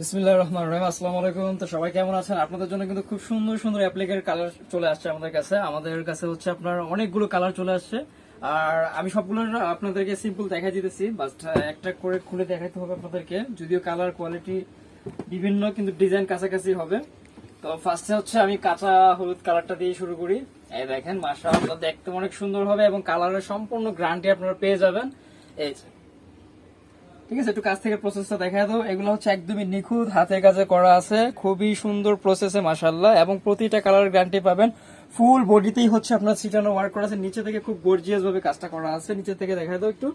বিসমিল্লাহ রহমান রহিম, আসসালামু আলাইকুম। তো সবাই কেমন আছেন? আপনাদের জন্য কিন্তু খুব সুন্দর সুন্দর অ্যাপ্লিকের কালার চলে আসছে আমাদের কাছে। আমাদের কাছে হচ্ছে আপনার অনেকগুলো কালার চলে আসছে। আর আমি সবগুলো আপনাদেরকে সিম্পল দেখা দিতেছি। বাস একটা করে খুলে দেখাতে হবে আপনাদেরকে। যদিও কালার কোয়ালিটি বিভিন্ন, কিন্তু ডিজাইন কাছাকাছি হবে। তো ফার্স্টে হচ্ছে আমি কাঁচা হলুদ কালারটা দিয়ে শুরু করি। এই দেখেন মাসা দেখতে অনেক সুন্দর হবে এবং কালারের সম্পূর্ণ গ্রান্টি আপনারা পেয়ে যাবেন। এই যে ঠিক আছে, একটু কাছ থেকে প্রসেসটা দেখা দাও। এগুলো হচ্ছে একদমই নিখুঁত হাতে কাজে করা আছে। খুবই সুন্দর প্রসেসে মাসাল্লাহ এবং প্রতিটা কালার গ্যারান্টি পাবেন। ফুল বডিতেই হচ্ছে আপনার সিটানো ওয়ার্ক করা আছে। নিচে থেকে খুব গর্জিয়াস ভাবে কাজটা করা আছে। নিচে থেকে দেখা দাও একটু।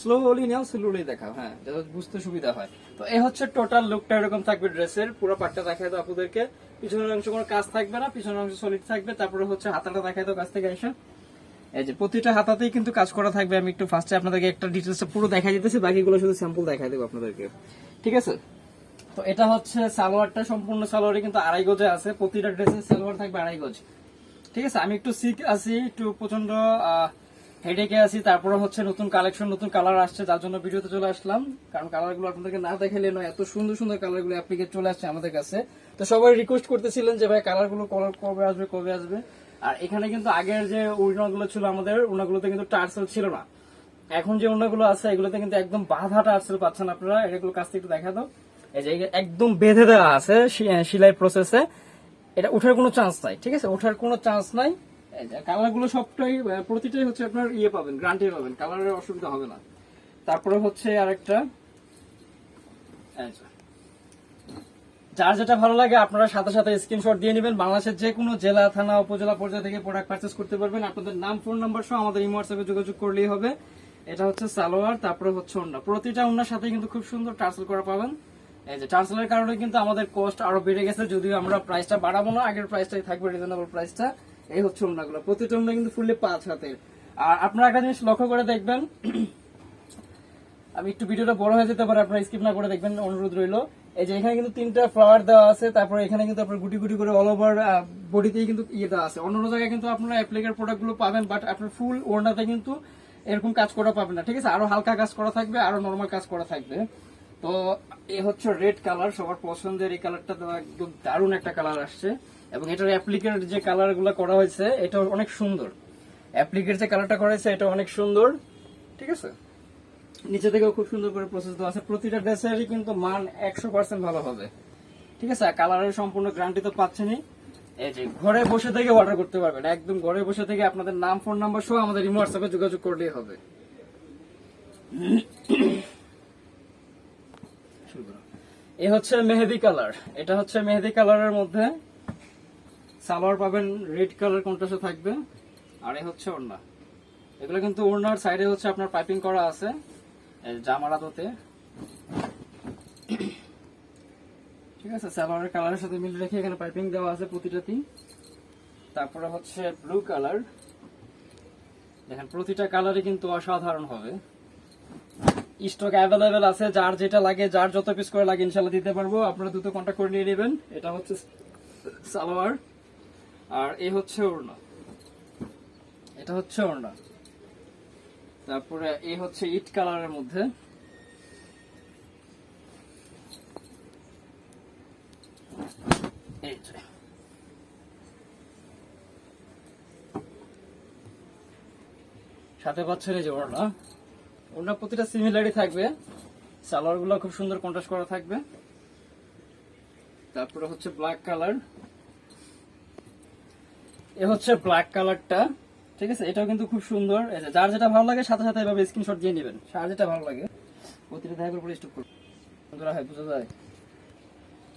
স্লোলি নাও স্লোলি দেখাও হ্যাঁ যাতে বুঝতে সুবিধা হয়। তো এই হচ্ছে টোটাল লুকটা এরকম থাকবে ড্রেসের। পুরো পাটটা দেখাই দাও আপনাদেরকে। পিছনের অংশ কোনো কাজ থাকবে না, পিছনের অংশ সলিড থাকবে। তারপরে হচ্ছে হাতাটা দেখাই দাও কাছ থেকে এসে। এই যে প্রতিটা হাতাতেই কিন্তু কাজ করা থাকবে। আমি একটু ফার্স্টে আপনাদেরকে একটা ডিটেলসটা পুরো দেখা দিতেছি, বাকিগুলো শুধু স্যাম্পল দেখাই দেবো আপনাদেরকে। ঠিক আছে? তো এটা হচ্ছে সালোয়ারটা, সম্পূর্ণ সালোয়ারে কিন্তু আড়াই গজে আছে। প্রতিটা ড্রেসের সালোয়ার থাকবে আড়াই গজ। ঠিক আছে? আমি একটু সিক আছি, একটু প্রচণ্ড হেডেকে আছি, তারপরে হচ্ছে নতুন কালেকশন নতুন কালার আসছে, যার জন্য ভিডিওতে চলে আসলাম। কারণ কালারগুলো আপনাদেরকে না দেখালে নয়, এত সুন্দর সুন্দর কালারগুলো অ্যাপ্লিকে চলে আসছে আমাদের কাছে। তো সবাই রিকোয়েস্ট করতেছিলেন যে, ভাই কালারগুলো কলার কবে আসবে কবে আসবে? আর এখানে কিন্তু আগের যে ওড়নাগুলো গুলো ছিল আমাদের, ওড়নাগুলোতে কিন্তু টার্সেল ছিল না। এখন যে ওড়নাগুলো আছে, এগুলোতে কিন্তু একদম বাধা টার্সেল পাচ্ছেন আপনারা। এগুলো কাছ থেকে একটু দেখা দাও। এই যে, একদম বেঁধে দেওয়া আছে সেলাই প্রসেসে এটা ওঠার কোনো চান্স নাই, ঠিক আছে? ওঠার কোনো চান্স নাই। কালারগুলো সবটাই প্রতিটাই হচ্ছে আপনার ইয়ে পাবেন গ্রান্টি পাবেন কালারের অসুবিধা হবে না। তারপরে হচ্ছে আরেকটা। যার যেটা ভালো লাগে, আপনারা সাথে সাথে স্ক্রিনশট দিয়ে নেবেন। বাংলাদেশের যে কোনো জেলা, থানা, উপজেলা পর্যায়ে থেকে প্রোডাক্ট পারচেস করতে পারবেন। আপনাদের নাম ফোন নাম্বার সহ আমাদের ইমো হোয়াটসঅ্যাপে যোগাযোগ করলেই হবে। এটা হচ্ছে সালোয়ার, তারপরে হচ্ছে ওন্না প্রতিটা ওন্নার সাথে কিন্তু খুব সুন্দর টার্সেল করা পাবেন। এই যে টার্সেলের কারণে কিন্তু আমাদের কস্ট আরও বেড়ে গেছে, যদিও আমরা প্রাইসটা বাড়াবো না, আগের প্রাইসটাই থাকবে রিজনেবল প্রাইসটা এই হচ্ছে ওন্নাগুলো প্রতিটা ওন্না কিন্তু ফুললি পাঁচ হাতের। আর আপনারা একটা জিনিস লক্ষ্য করে দেখবেন, আমি একটু ভিডিওটা বড় হয়ে যেতে পারে, আপনারা স্কিপ না করে দেখবেন, অনুরোধ রইল। এই যে এখানে কিন্তু তিনটা ফ্লাওয়ার দেওয়া আছে, তারপরে এখানে কিন্তু আপনার গুটি গুটি করে অল ওভার বডিতেই কিন্তু ইয়ে দেওয়া আছে। অন্য অন্য জায়গায় কিন্তু আপনারা অ্যাপ্লিকের প্রোডাক্টগুলো পাবেন বাট আপনার ফুল ওড়নাতে কিন্তু এরকম কাজ করা পাবেন না, ঠিক আছে? আরও হালকা কাজ করা থাকবে, আরও নর্মাল কাজ করা থাকবে। তো এ হচ্ছে রেড কালার সবার পছন্দের এই কালারটা তো একদম দারুণ একটা কালার আসছে। এবং এটার অ্যাপ্লিকের যে কালারগুলো করা হয়েছে এটা অনেক সুন্দর। অ্যাপ্লিকের যে কালারটা করা হয়েছে এটা অনেক সুন্দর। ঠিক আছে? নিচে থেকেও খুব সুন্দর করে প্রসেস দেওয়া আছে। প্রতিটা ড্রেসেরই কিন্তু মান একশো পার্সেন্ট ভালো হবে। ঠিক আছে? কালারের সম্পূর্ণ গ্যারান্টি তো পাচ্ছেনই। এই যে ঘরে বসে থেকে অর্ডার করতে পারবেন। একদম ঘরে বসে থেকে আপনাদের নাম ফোন নাম্বার সহ আমাদের হোয়াটসঅ্যাপে যোগাযোগ করলেই হবে। এ হচ্ছে মেহেদি কালার। এটা হচ্ছে মেহেদি কালারের মধ্যে সালোয়ার পাবেন রেড কালার কন্ট্রাস্টে থাকবে, আর এ হচ্ছে ওড়না। এগুলো কিন্তু ওড়নার সাইডে হচ্ছে আপনার পাইপিং করা আছে ঠিক আছে, সালোয়ারের কালারের সাথে মিল রেখে এখানে পাইপিং দেওয়া আছে প্রতিটাতেই তারপরে হচ্ছে ব্লু কালার দেখেন, প্রতিটা কালারই কিন্তু অসাধারণ হবে। স্টক অ্যাভেলেবেল আছে, যার যেটা লাগে, যার যত পিস করে লাগে ইনশাল্লাহ দিতে পারব। আপনারা দ্রুত কন্ট্যাক্ট করে নিয়ে নেবেন। এটা হচ্ছে সালোয়ার, আর এই হচ্ছে ওড়না। এটা হচ্ছে ওড়না। তারপরে এই হচ্ছে ইট কালারের মধ্যে। সাথে পাচ্ছেন এই যে ওড়না। ওড়না প্রতিটা সিমিলারই থাকবে। সালোয়ারগুলো খুব সুন্দর কন্ট্রাস্ট করা থাকবে। তারপরে হচ্ছে ব্ল্যাক কালার এ হচ্ছে ব্ল্যাক কালারটা ঠিক আছে? এটাও কিন্তু খুব সুন্দর। যার যেটা ভালো লাগে, সাথে সাথে এভাবে স্ক্রিনশট দিয়ে নেবেন। যার যেটা ভালো লাগে। প্রতিটা দেখা করে স্টক করুন। বন্ধুরা, হয়, বোঝা যায়?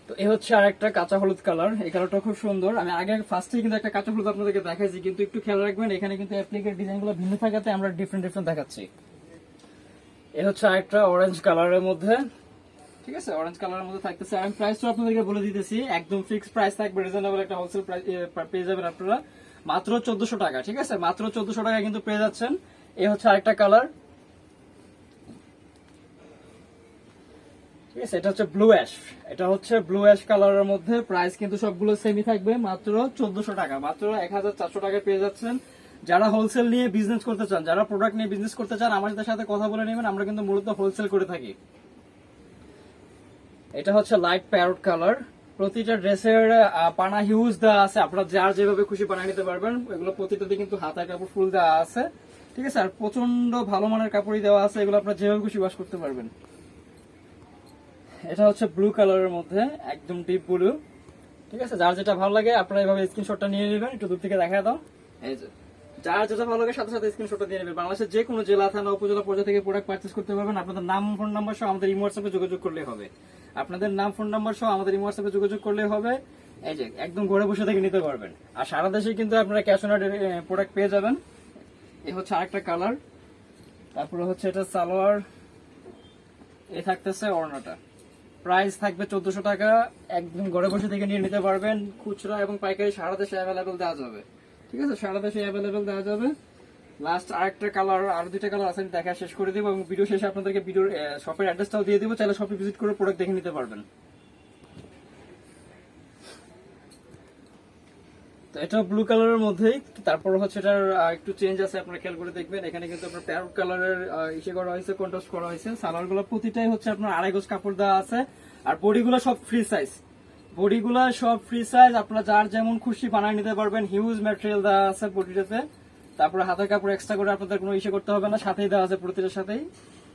তো এই হচ্ছে আর একটা কাঁচা হলুদ কালার এই কালারটা খুব সুন্দর। আমি আগে ফার্স্টে কিন্তু একটা কাঁচা হলুদ আপনাদেরকে দেখাইছি, কিন্তু একটু খেয়াল রাখবেন, এখানে কিন্তু অ্যাপ্লিকের ডিজাইনগুলো ভিন্ন থাকাতে আমরা ডিফারেন্ট ডিফারেন্ট দেখাচ্ছি। এ হচ্ছে আরেকটা অরেঞ্জ কালারের মধ্যে। ঠিক আছে অরেঞ্জ কালারের মধ্যে থাকতেছে। আমি প্রাইসটা আপনাদেরকে বলে দিতেছি, একদম প্রাইস থাকবে রিজনেবল একটা হোলসেল প্রাইস পেয়ে যাবেন আপনারা। মাত্র টাকা, ঠিক আছে? মাত্র টাকা কিন্তু পেয়ে যাচ্ছেন। এ হচ্ছে আরেকটা কালার ঠিক আছে, এটা হচ্ছে ব্লু অ্যাশ এটা হচ্ছে ব্লু অ্যাশ কালারের মধ্যে প্রাইস কিন্তু সবগুলো সেমি থাকবে। মাত্র চোদ্দশো টাকা, মাত্র এক হাজার চারশো টাকায় পেয়ে যাচ্ছেন। যারা হোলসেল নিয়ে বিজনেস করতে চান, যারা প্রোডাক্ট নিয়ে বিজনেস করতে চান আমাদের সাথে কথা বলে নেবেন, আমরা কিন্তু মূলত হোলসেল করে থাকি। এটা হচ্ছে লাইট প্যারট কালার প্রতিটা ড্রেসের পানা হিউজ দেওয়া আছে। আপনারা যার যেভাবে খুশি বানিয়ে নিতে পারবেন। এগুলো প্রতিটাতে কিন্তু হাতার কাপড় ফুল দেওয়া আছে। ঠিক আছে? আর প্রচণ্ড ভালো মানের কাপড়ই দেওয়া আছে। এগুলো আপনারা যেভাবে খুশি ওয়াশ করতে পারবেন। এটা হচ্ছে ব্লু কালারের মধ্যে, একদম ডিপ ব্লু ঠিক আছে? যার যেটা ভালো লাগে, আপনারা এভাবে স্ক্রিনশটটা নিয়ে নেবেন। একটু দূর থেকে দেখা দাও। এই যে। যার যেটা ভালো লাগে সাথে সাথে স্ক্রিনশটটা দিয়ে নেবেন। বাংলাদেশের যে কোনো জেলা, থানা, উপজেলা পর্যায়ে থেকে প্রোডাক্ট পারচেস করতে পারবেন। আপনাদের নাম ফোন নাম্বার সহ আমাদের ইমো যোগাযোগ করলে হবে। আপনাদের নাম ফোন নাম্বার সহ আমাদের ইমো হোয়াটসঅ্যাপে যোগাযোগ করলে হবে। এই যে, একদম ঘরে বসে থেকে নিতে পারবেন। আর সারা দেশে কিন্তু আপনারা ক্যাশ অন প্রোডাক্ট পেয়ে যাবেন। এই হচ্ছে আরেকটা কালার তারপরে হচ্ছে এটা সালোয়ার। এই থাকতেছে ওড়নাটা। প্রাইস থাকবে চোদ্দশো টাকা। একদম ঘরে বসে থেকে নিয়ে নিতে পারবেন। খুচরা এবং পাইকারি সারা দেশে অ্যাভেলেবেল দেওয়া যাবে। ঠিক আছে, সারা দেশে অ্যাভেলেবেল দেওয়া যাবে। লাস্ট আরেকটা কালার আর দুইটা কালার আছে দেখা শেষ করে দিব এবং ভিডিও শেষে আপনাদেরকে ভিডিওর শপের অ্যাড্রেসটাও দিয়ে দিব, চাইলে শপে ভিজিট করে প্রোডাক্ট দেখে নিতে পারবেন। তো এটা ব্লু কালারের মধ্যেই, তারপর হচ্ছে এটার একটু চেঞ্জ আছে, আপনারা খেয়াল করে দেখবেন। এখানে কিন্তু আপনার প্যারট কালারের ইসে করা হয়েছে কন্ট্রাস্ট করা হয়েছে। সালোয়ারগুলো প্রতিটাই হচ্ছে আপনার আড়াই গোজ কাপড় দেওয়া আছে। আর বডিগুলো সব ফ্রি সাইজ বডিগুলো সব ফ্রি সাইজ আপনারা যার যেমন খুশি বানায় নিতে পারবেন। হিউজ ম্যাটেরিয়াল দেওয়া আছে বডিটাতে। তারপরে হাতের কাপড় এক্সট্রা করে আপনাদের কোনো ইসে করতে হবে না, সাথেই দেওয়া আছে প্রতিটার সাথেই।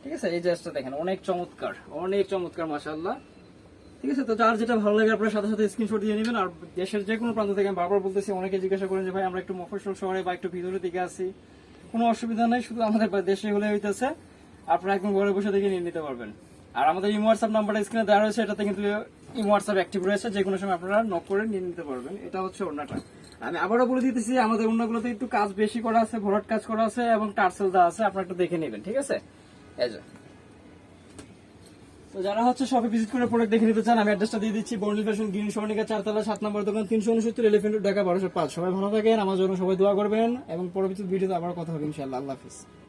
ঠিক আছে? এই ড্রেসটা দেখেন, অনেক চমৎকার অনেক চমৎকার মাসাল্লাহ ঠিক আছে? তো যার যেটা ভালো লাগে আপনার সাথে সাথে স্ক্রিনশট দিয়ে নেবেন। আর দেশের যে কোনো প্রান্ত থেকে আমি বারবার বলতেছি, অনেকে জিজ্ঞাসা করেন যে, ভাই, আমরা একটু মফস্বল শহরে বা একটু ভিতরের দিকে আছি। কোনো অসুবিধা নেই, শুধু আমাদের দেশে হলে হইতেছে। আপনারা একদম ঘরে বসে থেকে নিয়ে নিতে পারবেন। আর আমাদের ইমো হোয়াটসঅ্যাপ নাম্বারটা স্ক্রিনে দেওয়া রয়েছে, এটাতে কিন্তু হোয়াটসঅ্যাপ অ্যাক্টিভ রয়েছে যে কোনো সময় আপনারা নক করে নিয়ে নিতে পারবেন। এটা হচ্ছে ওড়নাটা। আমি আবারও বলে দিতেছি, আমাদের ওড়নাগুলোতে একটু কাজ বেশি করা আছে, ভরাট কাজ করা আছে এবং টার্সেল দেওয়া আছে, আপনারা একটু দেখে নেবেন, ঠিক আছে? যারা হচ্ছে শপে ভিজিট করে প্রোডাক্ট দেখে নিতে চান, আমি অ্যাড্রেসটা দিয়ে দিচ্ছি বর্ণিল ফ্যাশন, গ্রিন সর্ণিকা চারতলা সাত নম্বর দোকান, তিনশো উনসত্তর এলিফেন্ট ঢাকা বারোশো পাঁচ। সবাই ভালো থাকেন আমার জন্য সবাই দোয়া করবেন, এবং পরবর্তী ভিডিওতে আবার কথা হবে, ইনশাআল্লাহ, আল্লাহ হাফিজ।